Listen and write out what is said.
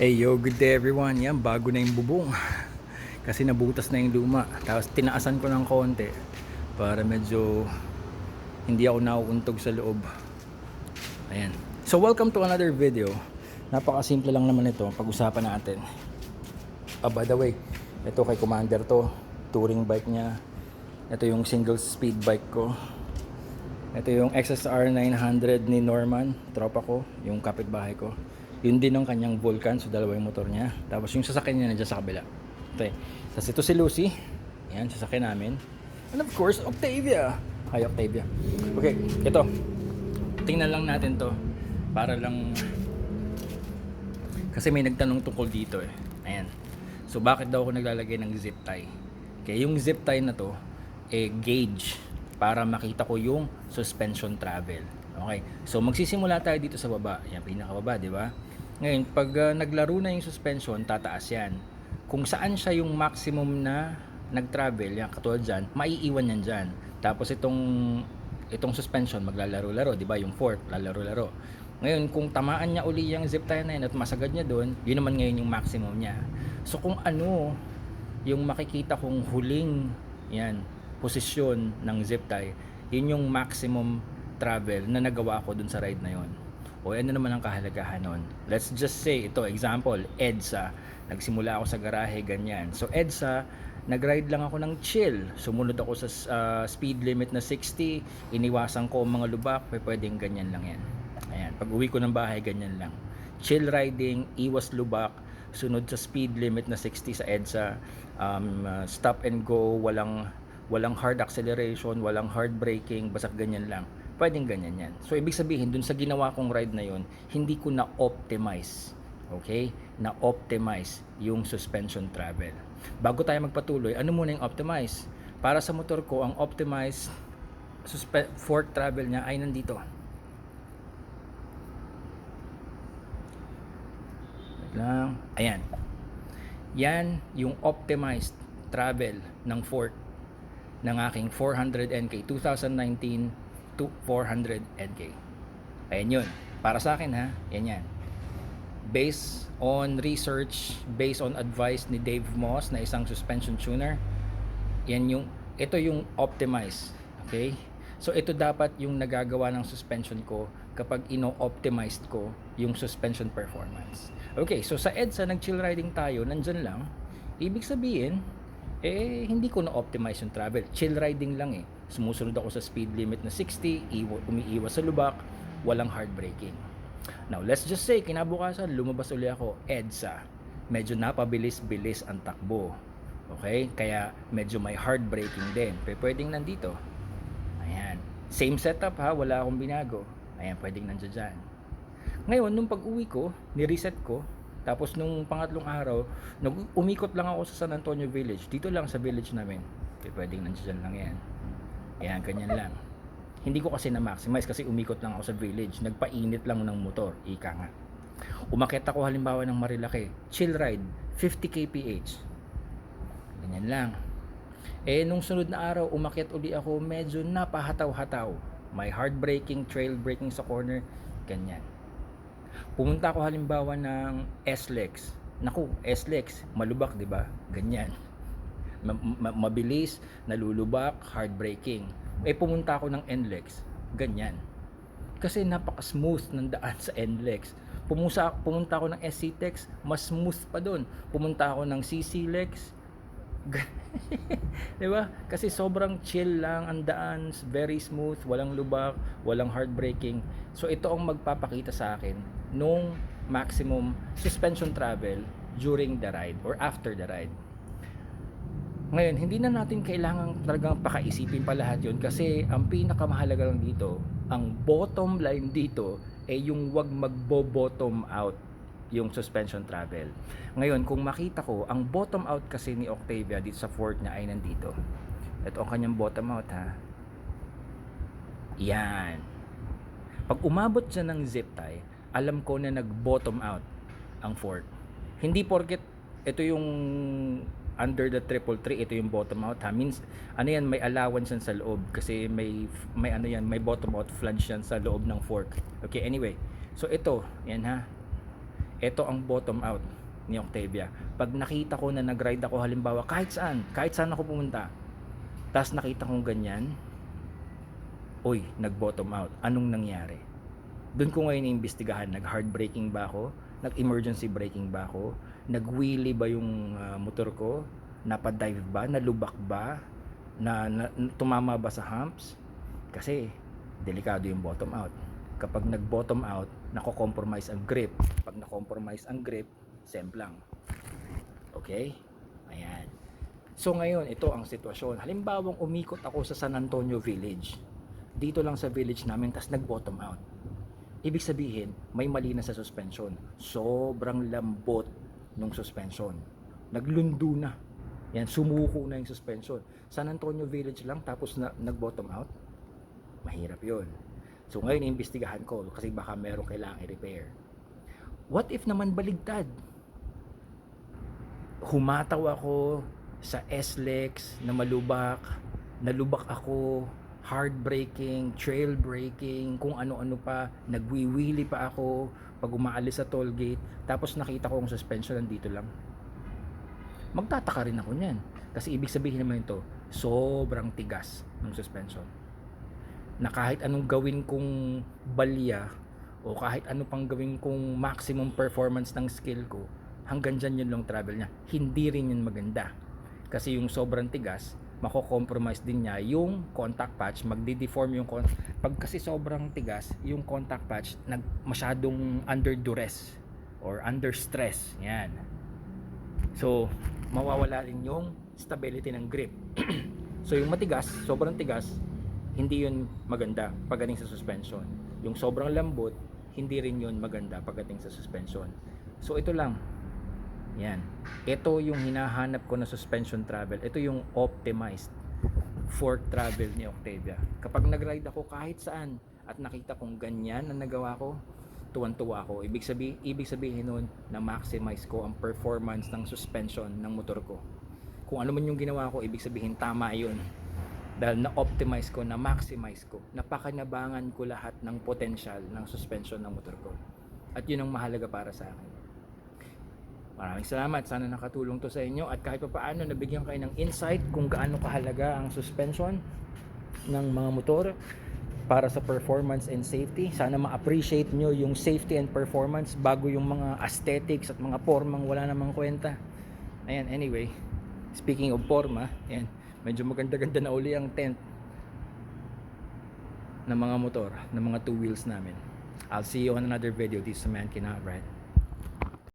Hey yo, good day everyone. Yan, bago na yung bubong. Kasi nabutas na yung luma. Tapos tinaasan ko ng konti para medyo hindi ako nauuntog sa loob. Ayan. So welcome to another video. Napakasimple lang naman ito. Pag-usapan natin. Ah, by the way, ito kay Commander to. Touring bike niya. Ito yung single speed bike ko. Ito yung XSR 900 ni Norman, tropa ko, yung kapitbahay ko. Yun din ang kanyang Vulcan, so dalawa yung motor niya. Tapos yung sasakyan niya nandiyan sa kabila. Okay. Tapos ito si Lucy. Yan, sasakyan namin. And of course, Octavia. Hi, Octavia. Okay, ito. Tingnan lang natin to. Para lang... Kasi may nagtanong tungkol dito eh. Ayan. So, bakit daw ako naglalagay ng zip tie? Okay, yung zip tie na to, eh, gauge para makita ko yung suspension travel. Okay. So magsisimula tayo dito sa baba. Yan pinakababa, di ba? Ngayon, pag uh, naglaro na yung suspension, tataas yan. Kung saan siya yung maximum na nag-travel, yan katulad dyan, maiiwan yan dyan. Tapos itong itong suspension maglalaro-laro, di ba? Yung fork, lalaro-laro. Ngayon, kung tamaan niya uli yung zip tie na yun at masagad niya doon, yun naman ngayon yung maximum niya. So kung ano yung makikita kong huling yan, posisyon ng zip tie, yun yung maximum travel na nagawa ko dun sa ride na yon. O ano naman ang kahalagahan nun? Let's just say, ito, example, EDSA. Nagsimula ako sa garahe, ganyan. So, EDSA, nag-ride lang ako ng chill. Sumunod ako sa uh, speed limit na 60. Iniwasan ko mga lubak. Pwedeng ganyan lang yan. Ayan. Pag uwi ko ng bahay, ganyan lang. Chill riding, iwas lubak, sunod sa speed limit na 60 sa EDSA. Um, uh, stop and go, walang walang hard acceleration, walang hard braking, basta ganyan lang. Pwedeng ganyan yan. So, ibig sabihin, dun sa ginawa kong ride na yon hindi ko na-optimize. Okay? Na-optimize yung suspension travel. Bago tayo magpatuloy, ano muna yung optimize? Para sa motor ko, ang optimize suspe- fork travel niya ay nandito. Wait lang. Ayan. Yan yung optimized travel ng fork ng aking 400 NK 2019 to 400 NK. Ayan yun. Para sa akin ha, yan yan. Based on research, based on advice ni Dave Moss na isang suspension tuner, yan yung, ito yung optimize. Okay? So ito dapat yung nagagawa ng suspension ko kapag ino-optimized ko yung suspension performance. Okay, so sa EDSA nag-chill riding tayo, nandyan lang. Ibig sabihin, eh hindi ko na-optimize yung travel. Chill riding lang eh. Sumusunod ako sa speed limit na 60, iwa, umiiwas sa lubak, walang hard braking. Now, let's just say, kinabukasan, lumabas uli ako, EDSA. Medyo napabilis-bilis ang takbo. Okay? Kaya medyo may hard braking din. P- pwedeng nandito. Ayan. Same setup ha, wala akong binago. Ayan, pwedeng nandiyan dyan. Ngayon, nung pag-uwi ko, ni-reset ko, tapos nung pangatlong araw, nag umikot lang ako sa San Antonio Village. Dito lang sa village namin. P- pwedeng nandiyan lang yan. Ayan, ganyan lang. Hindi ko kasi na-maximize kasi umikot lang ako sa village. Nagpainit lang ng motor. Ika nga. Umakit ako halimbawa ng Marilaki. Chill ride. 50 kph. Ganyan lang. Eh, nung sunod na araw, umakit uli ako. Medyo napahataw-hataw. May hard braking, trail braking sa corner. Ganyan. Pumunta ako halimbawa ng S-Lex. Naku, S-Lex. Malubak, di ba? Ganyan ma- ma- mabilis, nalulubak, hard braking. Eh pumunta ako ng NLEX, ganyan. Kasi napaka-smooth ng daan sa NLEX. Pumusa, pumunta ako ng SC-Tex, mas smooth pa doon. Pumunta ako ng CC-Lex, 'Di ba? Kasi sobrang chill lang ang daan, very smooth, walang lubak, walang hard braking. So ito ang magpapakita sa akin nung maximum suspension travel during the ride or after the ride. Ngayon, hindi na natin kailangan talagang pakaisipin pa lahat yun kasi ang pinakamahalaga lang dito, ang bottom line dito ay yung wag magbo-bottom out yung suspension travel. Ngayon, kung makita ko, ang bottom out kasi ni Octavia dito sa fort niya ay nandito. Ito ang kanyang bottom out ha. Yan. Pag umabot siya ng zip tie, alam ko na nag-bottom out ang fork. Hindi porket ito yung under the triple three ito yung bottom out ha means ano yan may allowance yan sa loob kasi may may ano yan may bottom out flange yan sa loob ng fork okay anyway so ito yan ha ito ang bottom out ni Octavia. Pag nakita ko na nag-ride ako halimbawa kahit saan, kahit saan ako pumunta, tapos nakita kong ganyan, uy, nag-bottom out. Anong nangyari? Doon ko ngayon iimbestigahan, nag-hard braking ba ako? Nag-emergency braking ba ako? Nag-wheelie ba yung ah, motor ko? Napadive ba? Nalubak ba? Na, na, tumama ba sa humps? Kasi, delikado yung bottom out. Kapag nag-bottom out, nako-compromise ang grip. Pag na-compromise ang grip, semplang. Okay? Ayan. So ngayon, ito ang sitwasyon. Halimbawang umikot ako sa San Antonio Village. Dito lang sa village namin, tas nag-bottom out. Ibig sabihin, may mali na sa suspension. Sobrang lambot nung suspension. Naglundo na. Yan, sumuko na yung suspension. San Antonio Village lang, tapos na, nag-bottom out. Mahirap yon. So ngayon, iimbestigahan ko kasi baka meron kailangang i-repair. What if naman baligtad? Humataw ako sa SLEX na malubak, nalubak ako, hard braking, trail braking, kung ano-ano pa, nagwiwili pa ako pag umaalis sa toll gate, tapos nakita ko ang suspension nandito lang. Magtataka rin ako niyan. Kasi ibig sabihin naman ito, sobrang tigas ng suspension. Na kahit anong gawin kong balya o kahit ano pang gawin kong maximum performance ng skill ko, hanggang dyan yun lang travel niya. Hindi rin yun maganda. Kasi yung sobrang tigas, mako-compromise din niya yung contact patch, magdi-deform yung con- pag kasi sobrang tigas, yung contact patch nag masyadong under duress or under stress. Yan. So, mawawala rin yung stability ng grip. so, yung matigas, sobrang tigas, hindi yun maganda pagdating sa suspension. Yung sobrang lambot, hindi rin yun maganda pagdating sa suspension. So, ito lang. Yan. Ito yung hinahanap ko na suspension travel. Ito yung optimized fork travel ni Octavia. Kapag nag-ride ako kahit saan at nakita kong ganyan ang nagawa ko, tuwan-tuwa ako. Ibig sabihin, ibig sabihin nun na maximize ko ang performance ng suspension ng motor ko. Kung ano man yung ginawa ko, ibig sabihin tama yun. Dahil na-optimize ko, na-maximize ko, napakanabangan ko lahat ng potential ng suspension ng motor ko. At yun ang mahalaga para sa akin. Maraming salamat. Sana nakatulong to sa inyo at kahit pa paano nabigyan kayo ng insight kung gaano kahalaga ang suspension ng mga motor para sa performance and safety. Sana ma-appreciate nyo yung safety and performance bago yung mga aesthetics at mga formang wala namang kwenta. Ayan, anyway. Speaking of forma, ayan, medyo maganda-ganda na uli ang tent ng mga motor, ng mga two wheels namin. I'll see you on another video. This is Man Cannot Ride.